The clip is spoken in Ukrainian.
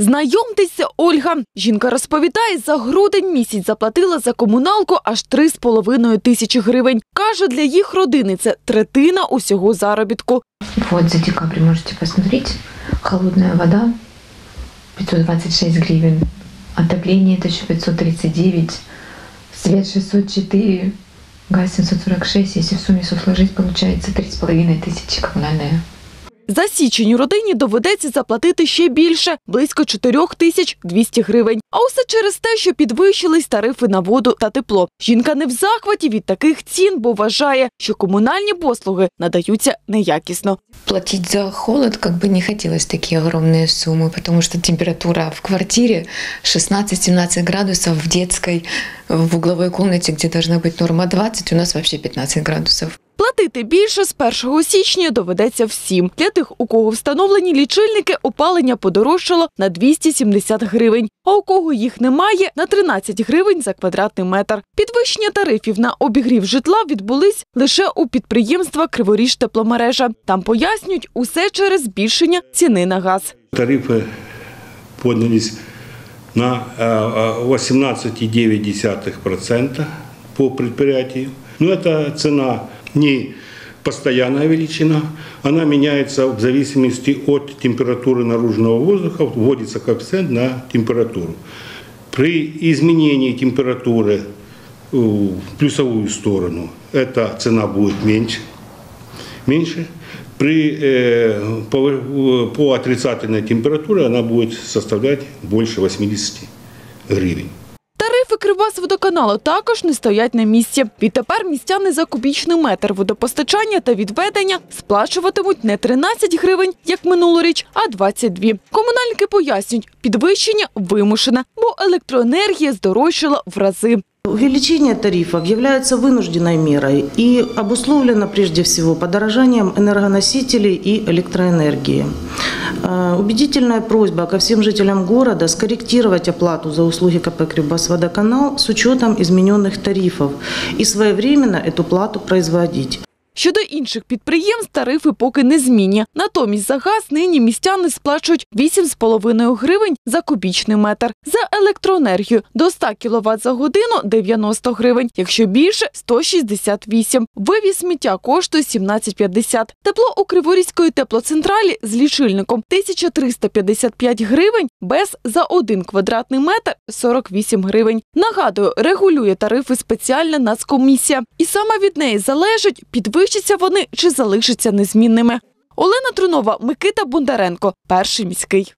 Знайомтесь, це Ольга. Жінка розповідає, за грудень місяць заплатила за комуналку аж 3,5 тисячі гривень. Каже, для їх родини це третина усього заробітку. Вот за декабрь можете посмотреть. Холодная вода 526 гривен. Отопление 1539. Свет 604. Газ 746. Если в сумме все сложить, получается 3,5 тысячи коммунальная. За січень родині доведеться заплатити ще більше – близько 4 тисяч 200 гривень. А усе через те, що підвищились тарифи на воду та тепло. Жінка не в захваті від таких цін, бо вважає, що комунальні послуги надаються неякісно. Платить за холод как бы не хотелось такие огромные суммы, потому что температура в квартире 16-17 градусов, в детской, в угловой комнате, где должна быть норма 20, у нас вообще 15 градусов. Платити більше з 1 січня доведеться всім. Для тих, у кого встановлені лічильники, опалення подорожчало на 270 гривень, а у кого їх немає – на 13 гривень за квадратний метр. Підвищення тарифів на обігрів житла відбулись лише у підприємства Криворіж тепломережа. Там пояснюють усе через збільшення ціни на газ. Тарифы поднялись на э, э, 18,9% по предприятию. Но эта цена Не постоянная величина, она меняется в зависимости от температуры наружного воздуха, вводится коэффициент на температуру. При изменении температуры э, в плюсовую сторону эта цена будет меньше. меньше. При, э, по, по отрицательной температуре она будет составлять больше 80 гривен. Тарифи Кривбасводоканалу також не стоять на місці. Відтепер містяни за кубічний метр водопостачання та відведення сплачуватимуть не 13 гривень, як минулоріч, а 22. Комунальники пояснюють, підвищення вимушене, бо електроенергія здорожчала в рази. Увеличение тарифов является вынужденной мерой и обусловлено прежде всего подорожанием энергоносителей и электроэнергии. Э, Убедительная просьба ко всем жителям города скорректировать оплату за услуги КП «Кривбасводоканал» с учетом измененных тарифов и своевременно эту плату производить. Щодо інших підприємств, тарифи поки не змінні. Натомість за газ нині містяни сплачують 8,5 гривень за кубічний метр. За електроенергію до 100 кВт за годину – 90 гривень, якщо більше – 168. Вивіз сміття коштує 17,50. Тепло у Криворізької теплоцентралі з лічильником 1355 гривень, без за 1 квадратний метр – 48 гривень. Нагадую, регулює тарифи спеціальна нацкомісія. І саме від неї залежить, підвищаться вони чи залишаться незмінними. Олена Трунова, Микита Бондаренко, Перший міський.